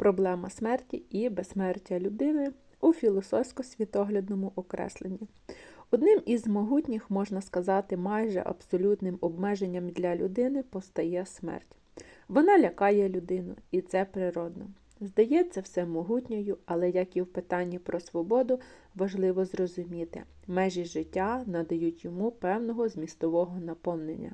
проблема смерті і безсмертя людини у філософсько-світоглядному окресленні. Одним із могутніх, можна сказати, майже абсолютним обмеженням для людини постає смерть. Вона лякає людину, і це природно. Здається, все могутньою, але як і в питанні про свободу, важливо зрозуміти, межі життя надають йому певного змістового наповнення.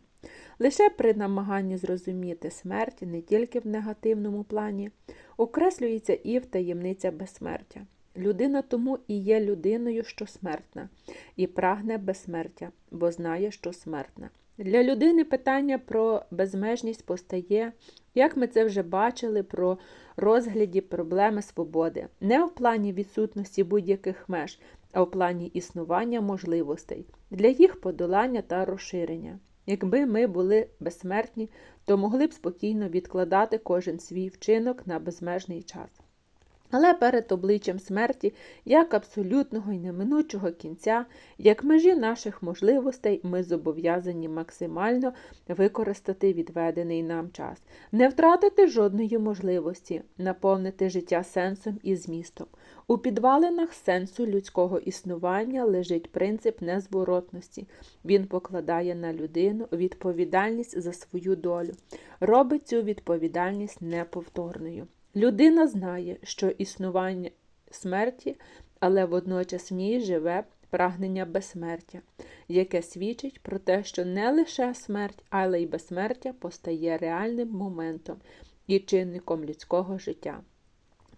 Лише при намаганні зрозуміти смерть не тільки в негативному плані, окреслюється і таємниця безсмертя. Людина тому і є людиною, що смертна, і прагне безсмертя, бо знає, що смертна. Для людини питання про безмежність постає, як ми це вже бачили, про розгляді проблеми свободи, не в плані відсутності будь-яких меж, а в плані існування можливостей для їх подолання та розширення. Якби ми були безсмертні, то могли б спокійно відкладати кожен свій вчинок на безмежний час. Але перед обличчям смерті, як абсолютного і неминучого кінця, як межі наших можливостей, ми зобов'язані максимально використати відведений нам час, не втратити жодної можливості, наповнити життя сенсом і змістом. У підвалинах сенсу людського існування лежить принцип незворотності. Він покладає на людину відповідальність за свою долю, робить цю відповідальність неповторною. Людина знає, що існування смерті, але водночас в ній живе прагнення безсмертя, яке свідчить про те, що не лише смерть, але й безсмертя постає реальним моментом і чинником людського життя.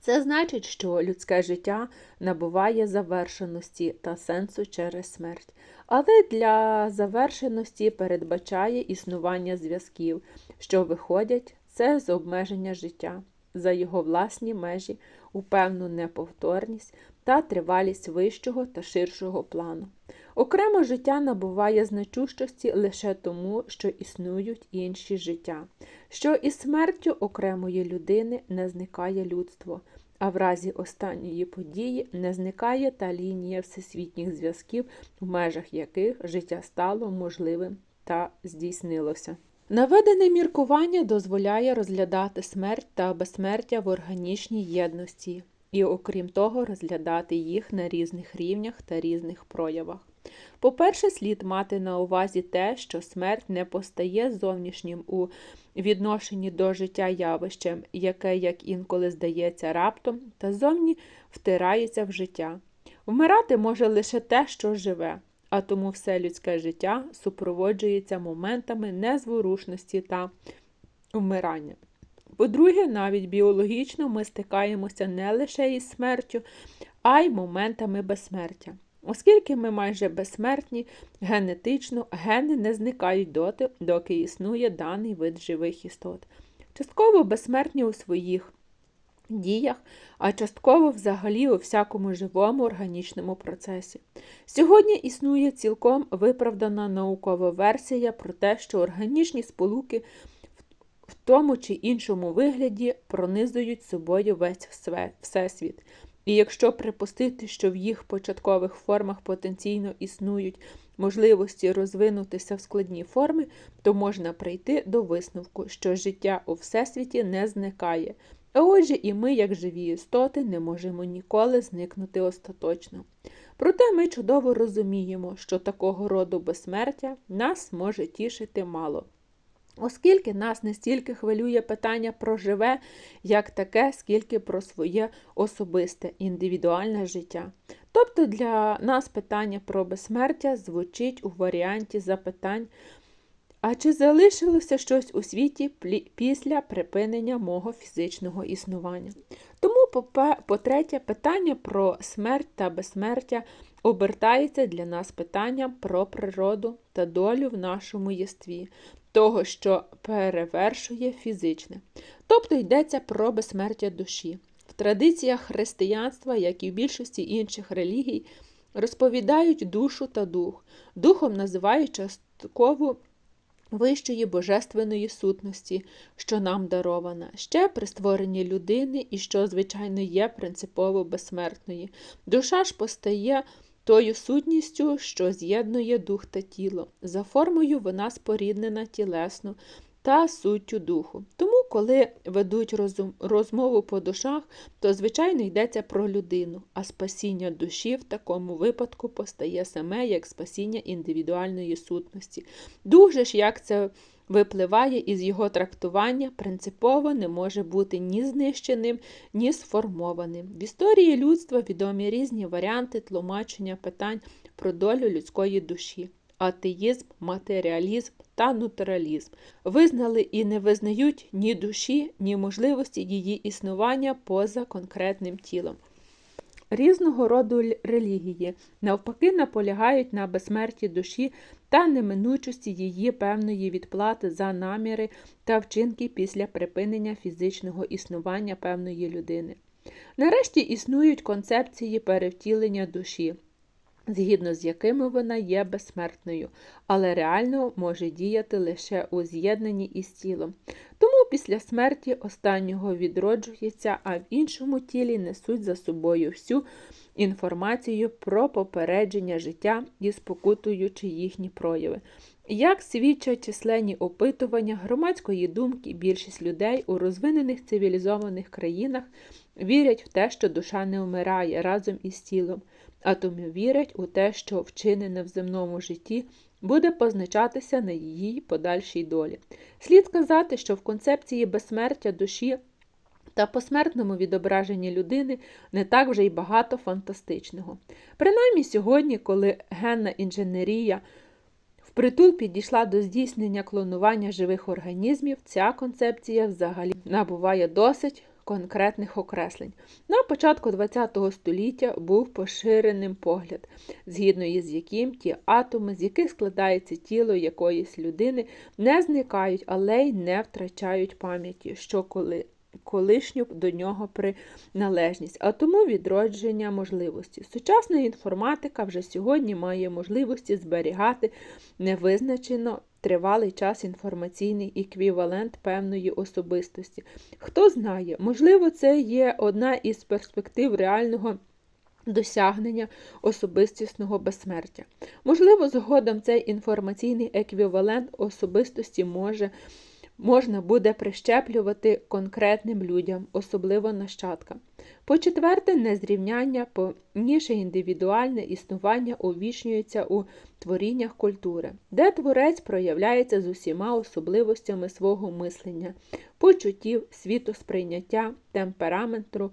Це значить, що людське життя набуває завершеності та сенсу через смерть, але для завершеності передбачає існування зв'язків, що виходять це з обмеження життя за його власні межі у певну неповторність та тривалість вищого та ширшого плану. Окремо життя набуває значущості лише тому, що існують інші життя, що із смертю окремої людини не зникає людство, а в разі останньої події не зникає та лінія всесвітніх зв'язків, в межах яких життя стало можливим та здійснилося. Наведене міркування дозволяє розглядати смерть та безсмертя в органічній єдності і, окрім того, розглядати їх на різних рівнях та різних проявах. По-перше, слід мати на увазі те, що смерть не постає зовнішнім у відношенні до життя явищем, яке, як інколи здається, раптом та зовні втирається в життя. Вмирати може лише те, що живе а тому все людське життя супроводжується моментами незворушності та вмирання. По-друге, навіть біологічно ми стикаємося не лише із смертю, а й моментами безсмертя. Оскільки ми майже безсмертні, генетично гени не зникають доти, доки існує даний вид живих істот. Частково безсмертні у своїх діях, а частково взагалі у всякому живому органічному процесі. Сьогодні існує цілком виправдана наукова версія про те, що органічні сполуки в тому чи іншому вигляді пронизують собою весь всесвіт. І якщо припустити, що в їх початкових формах потенційно існують можливості розвинутися в складні форми, то можна прийти до висновку, що життя у всесвіті не зникає, а отже, і ми, як живі істоти, не можемо ніколи зникнути остаточно. Проте ми чудово розуміємо, що такого роду безсмертя нас може тішити мало. Оскільки нас не стільки хвилює питання про живе, як таке, скільки про своє особисте, індивідуальне життя. Тобто для нас питання про безсмертя звучить у варіанті запитань а чи залишилося щось у світі після припинення мого фізичного існування? Тому, по-третє, питання про смерть та безсмертя обертається для нас питанням про природу та долю в нашому єстві, того, що перевершує фізичне. Тобто йдеться про безсмертя душі. В традиціях християнства, як і в більшості інших релігій, розповідають душу та дух. Духом називають часткову вищої божественної сутності, що нам дарована, ще при створенні людини і що, звичайно, є принципово безсмертної. Душа ж постає тою сутністю, що з'єднує дух та тіло. За формою вона споріднена тілесно та суттю духу. Тому, коли ведуть розмову по душах, то звичайно йдеться про людину, а спасіння душі в такому випадку постає саме як спасіння індивідуальної сутності. Дуже ж як це випливає із його трактування, принципово не може бути ні знищеним, ні сформованим. В історії людства відомі різні варіанти тлумачення питань про долю людської душі. Атеїзм, матеріалізм та нутуралізм визнали і не визнають ні душі, ні можливості її існування поза конкретним тілом. Різного роду релігії навпаки наполягають на безсмерті душі та неминучості її певної відплати за наміри та вчинки після припинення фізичного існування певної людини. Нарешті існують концепції перевтілення душі, згідно з якими вона є безсмертною, але реально може діяти лише у з'єднанні із тілом. Тому після смерті останнього відроджується, а в іншому тілі несуть за собою всю інформацію про попередження життя і спокутуючи їхні прояви. Як свідчать численні опитування громадської думки, більшість людей у розвинених цивілізованих країнах вірять в те, що душа не вмирає разом із тілом, а тому вірять у те, що вчинене в земному житті буде позначатися на її подальшій долі. Слід сказати, що в концепції безсмертя душі та посмертному відображенні людини не так вже й багато фантастичного. Принаймні сьогодні, коли генна інженерія впритул підійшла до здійснення клонування живих організмів, ця концепція взагалі набуває досить конкретних окреслень. На початку ХХ століття був поширеним погляд, згідно із яким ті атоми, з яких складається тіло якоїсь людини, не зникають, але й не втрачають пам'яті, що коли колишню до нього приналежність, а тому відродження можливості. Сучасна інформатика вже сьогодні має можливості зберігати невизначено тривалий час інформаційний еквівалент певної особистості. Хто знає, можливо, це є одна із перспектив реального. Досягнення особистісного безсмертя. Можливо, згодом цей інформаційний еквівалент особистості може можна буде прищеплювати конкретним людям, особливо нащадкам. По-четверте, незрівняння повніше індивідуальне існування увічнюється у творіннях культури, де творець проявляється з усіма особливостями свого мислення, почуттів, світосприйняття, темпераменту,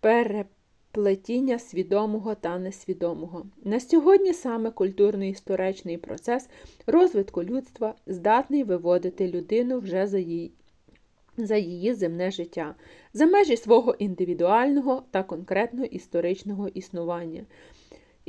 перепрошення плетіння свідомого та несвідомого. На сьогодні саме культурно-історичний процес розвитку людства здатний виводити людину вже за її, за її земне життя, за межі свого індивідуального та конкретно історичного існування.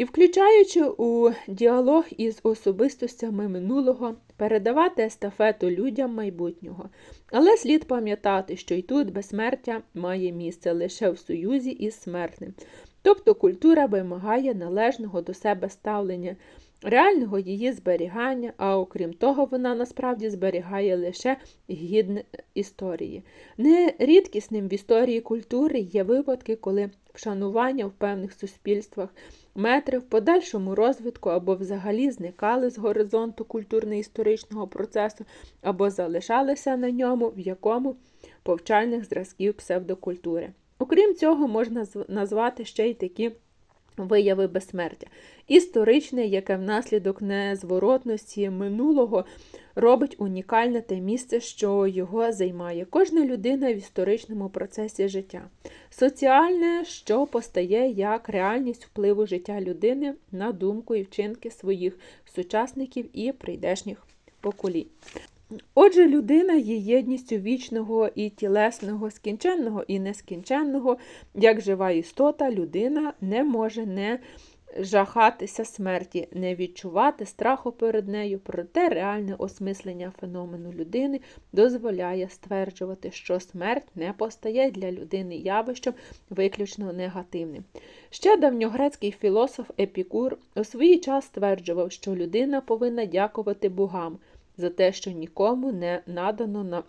І включаючи у діалог із особистостями минулого, передавати естафету людям майбутнього. Але слід пам'ятати, що й тут безсмертя має місце лише в союзі із смертним. Тобто культура вимагає належного до себе ставлення, реального її зберігання, а окрім того, вона насправді зберігає лише гідне історії. Нерідкісним в історії культури є випадки, коли вшанування в певних суспільствах метри в подальшому розвитку або взагалі зникали з горизонту культурно-історичного процесу, або залишалися на ньому, в якому повчальних зразків псевдокультури. Окрім цього, можна назвати ще й такі вияви безсмертя. Історичне, яке внаслідок незворотності минулого робить унікальне те місце, що його займає кожна людина в історичному процесі життя. Соціальне, що постає як реальність впливу життя людини на думку і вчинки своїх сучасників і прийдешніх поколінь. Отже, людина є єдністю вічного і тілесного, скінченного і нескінченного, як жива істота, людина не може не жахатися смерті, не відчувати страху перед нею, проте реальне осмислення феномену людини дозволяє стверджувати, що смерть не постає для людини явищем виключно негативним. Ще давньогрецький філософ Епікур у свій час стверджував, що людина повинна дякувати богам за те, що нікому не надано на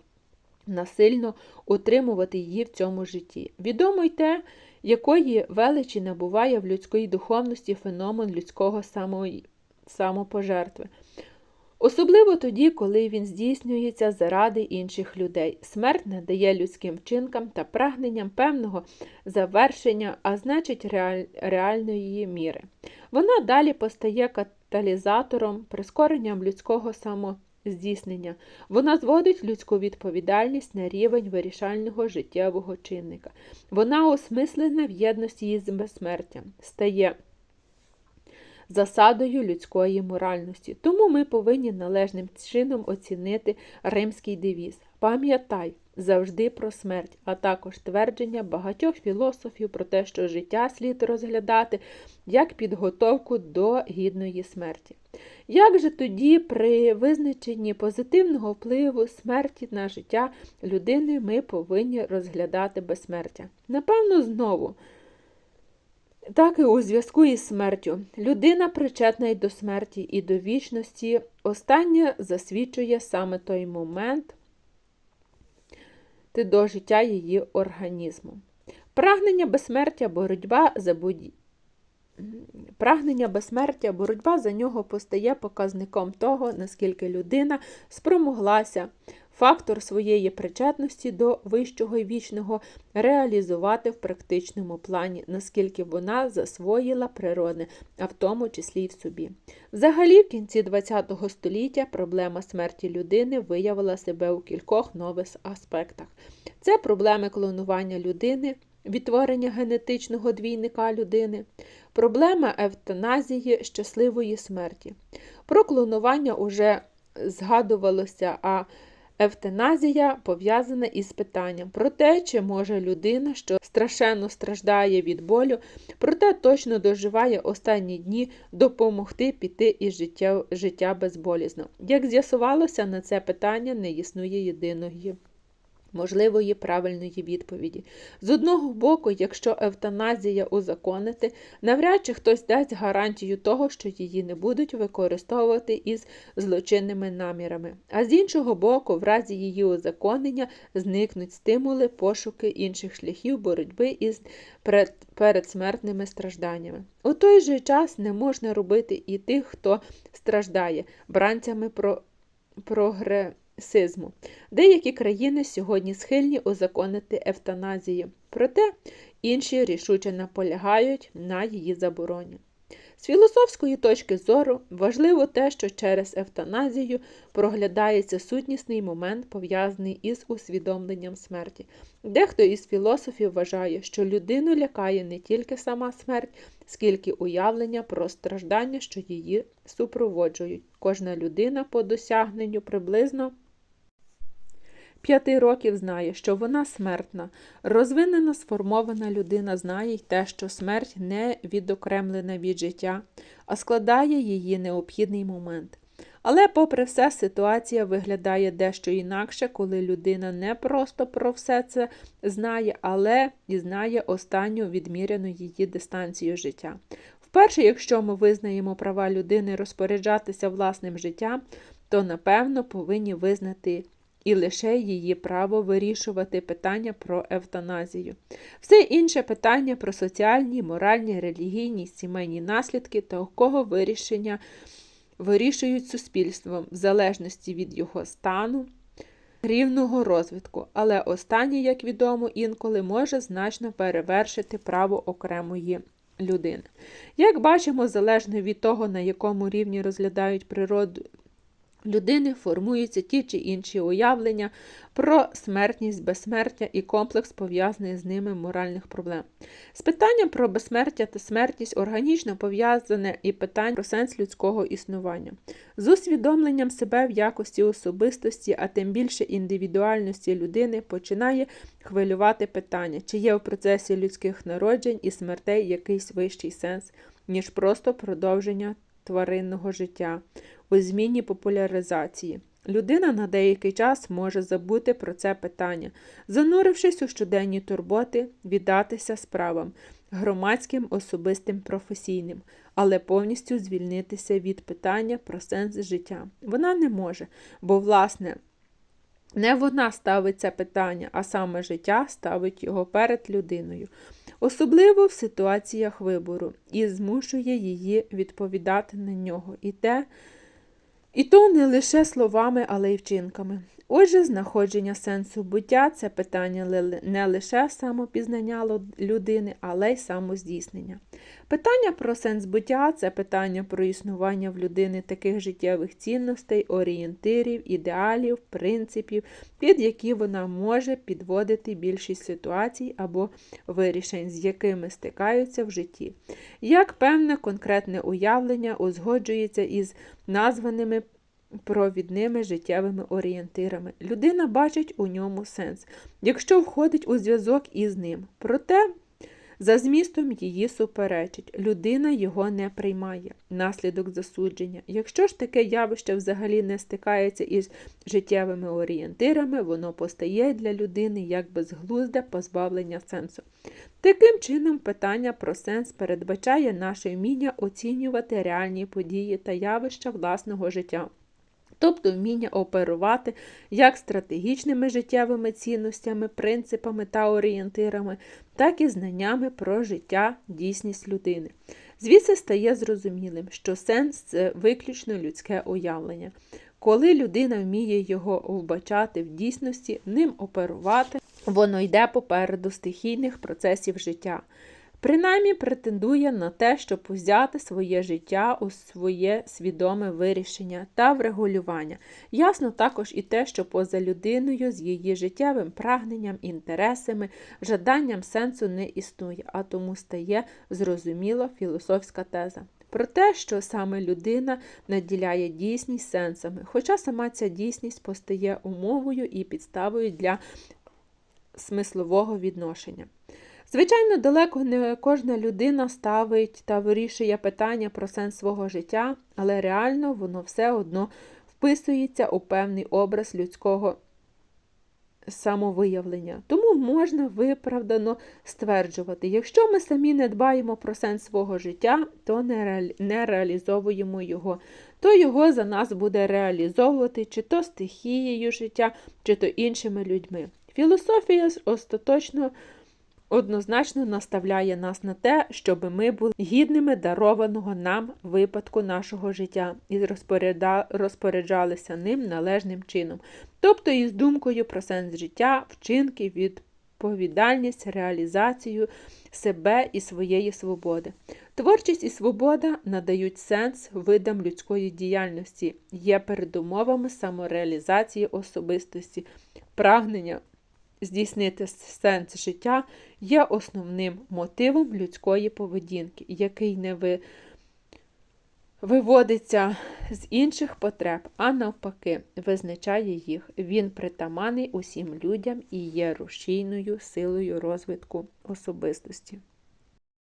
насильно утримувати її в цьому житті. Відомо й те, якої величі набуває в людській духовності феномен людського самої, самопожертви. Особливо тоді, коли він здійснюється заради інших людей. Смерть надає людським вчинкам та прагненням певного завершення, а значить реаль... реальної міри. Вона далі постає каталізатором, прискоренням людського самоздійснення. Вона зводить людську відповідальність на рівень вирішального життєвого чинника. Вона осмислена в єдності із безсмертям, стає засадою людської моральності. Тому ми повинні належним чином оцінити римський девіз. Пам'ятай завжди про смерть, а також твердження багатьох філософів про те, що життя слід розглядати як підготовку до гідної смерті. Як же тоді при визначенні позитивного впливу смерті на життя людини ми повинні розглядати безсмертя? Напевно, знову. Так і у зв'язку із смертю. Людина причетна й до смерті, і до вічності. Останнє засвідчує саме той момент до життя її організму. Прагнення безсмертя, боротьба за будь Прагнення безсмертя, боротьба за нього постає показником того, наскільки людина спромоглася фактор своєї причетності до вищого і вічного реалізувати в практичному плані, наскільки вона засвоїла природне, а в тому числі й в собі. Взагалі, в кінці ХХ століття проблема смерті людини виявила себе у кількох нових аспектах. Це проблеми клонування людини відтворення генетичного двійника людини, проблема евтаназії щасливої смерті. Про клонування уже згадувалося, а евтаназія пов'язана із питанням про те, чи може людина, що страшенно страждає від болю, проте точно доживає останні дні допомогти піти із життя, життя безболізно. Як з'ясувалося, на це питання не існує єдиної можливої правильної відповіді. З одного боку, якщо евтаназія узаконити, навряд чи хтось дасть гарантію того, що її не будуть використовувати із злочинними намірами. А з іншого боку, в разі її узаконення зникнуть стимули, пошуки інших шляхів боротьби із передсмертними стражданнями. У той же час не можна робити і тих, хто страждає, бранцями про прогре сизму. Деякі країни сьогодні схильні узаконити евтаназію, проте інші рішуче наполягають на її забороні. З філософської точки зору важливо те, що через евтаназію проглядається сутнісний момент, пов'язаний із усвідомленням смерті. Дехто із філософів вважає, що людину лякає не тільки сама смерть, скільки уявлення про страждання, що її супроводжують. Кожна людина по досягненню приблизно п'яти років знає, що вона смертна. Розвинена сформована людина знає й те, що смерть не відокремлена від життя, а складає її необхідний момент. Але, попри все, ситуація виглядає дещо інакше, коли людина не просто про все це знає, але і знає останню відміряну її дистанцію життя. Вперше, якщо ми визнаємо права людини розпоряджатися власним життям, то напевно повинні визнати і лише її право вирішувати питання про евтаназію. Все інше питання про соціальні, моральні, релігійні, сімейні наслідки та кого вирішення вирішують суспільством в залежності від його стану. Рівного розвитку, але останнє, як відомо, інколи може значно перевершити право окремої людини. Як бачимо, залежно від того, на якому рівні розглядають природу людини формуються ті чи інші уявлення про смертність, безсмертя і комплекс пов'язаний з ними моральних проблем. З питанням про безсмертя та смертність органічно пов'язане і питання про сенс людського існування. З усвідомленням себе в якості особистості, а тим більше індивідуальності людини починає хвилювати питання, чи є в процесі людських народжень і смертей якийсь вищий сенс, ніж просто продовження тваринного життя у зміні популяризації. Людина на деякий час може забути про це питання, занурившись у щоденні турботи, віддатися справам, громадським, особистим, професійним, але повністю звільнитися від питання про сенс життя. Вона не може, бо, власне, не вона ставить це питання, а саме життя ставить його перед людиною особливо в ситуаціях вибору, і змушує її відповідати на нього. І те, І то не лише словами, але й вчинками. Отже, знаходження сенсу буття це питання не лише самопізнання людини, але й самоздійснення. Питання про сенс буття це питання про існування в людини таких життєвих цінностей, орієнтирів, ідеалів, принципів, під які вона може підводити більшість ситуацій або вирішень, з якими стикаються в житті. Як певне конкретне уявлення узгоджується із названими провідними життєвими орієнтирами. Людина бачить у ньому сенс, якщо входить у зв'язок із ним. Проте за змістом її суперечить. Людина його не приймає. Наслідок засудження. Якщо ж таке явище взагалі не стикається із життєвими орієнтирами, воно постає для людини як безглузде позбавлення сенсу. Таким чином, питання про сенс передбачає наше вміння оцінювати реальні події та явища власного життя. Тобто вміння оперувати як стратегічними життєвими цінностями, принципами та орієнтирами, так і знаннями про життя, дійсність людини. Звідси стає зрозумілим, що сенс це виключно людське уявлення. Коли людина вміє його вбачати в дійсності, ним оперувати, воно йде попереду стихійних процесів життя. Принаймні претендує на те, щоб взяти своє життя у своє свідоме вирішення та врегулювання. Ясно також і те, що поза людиною з її життєвим прагненням, інтересами, жаданням сенсу не існує, а тому стає зрозуміло філософська теза. Про те, що саме людина наділяє дійсність сенсами, хоча сама ця дійсність постає умовою і підставою для смислового відношення. Звичайно, далеко не кожна людина ставить та вирішує питання про сенс свого життя, але реально воно все одно вписується у певний образ людського самовиявлення. Тому можна виправдано стверджувати, якщо ми самі не дбаємо про сенс свого життя, то не, реалі... не реалізовуємо його, то його за нас буде реалізовувати чи то стихією життя, чи то іншими людьми. Філософія остаточно однозначно наставляє нас на те, щоб ми були гідними дарованого нам випадку нашого життя і розпоряджалися ним належним чином, тобто із думкою про сенс життя, вчинки, відповідальність, реалізацію себе і своєї свободи. Творчість і свобода надають сенс видам людської діяльності, є передумовами самореалізації особистості, прагнення здійснити сенс життя є основним мотивом людської поведінки, який не ви... виводиться з інших потреб, а навпаки, визначає їх. Він притаманий усім людям і є рушійною силою розвитку особистості.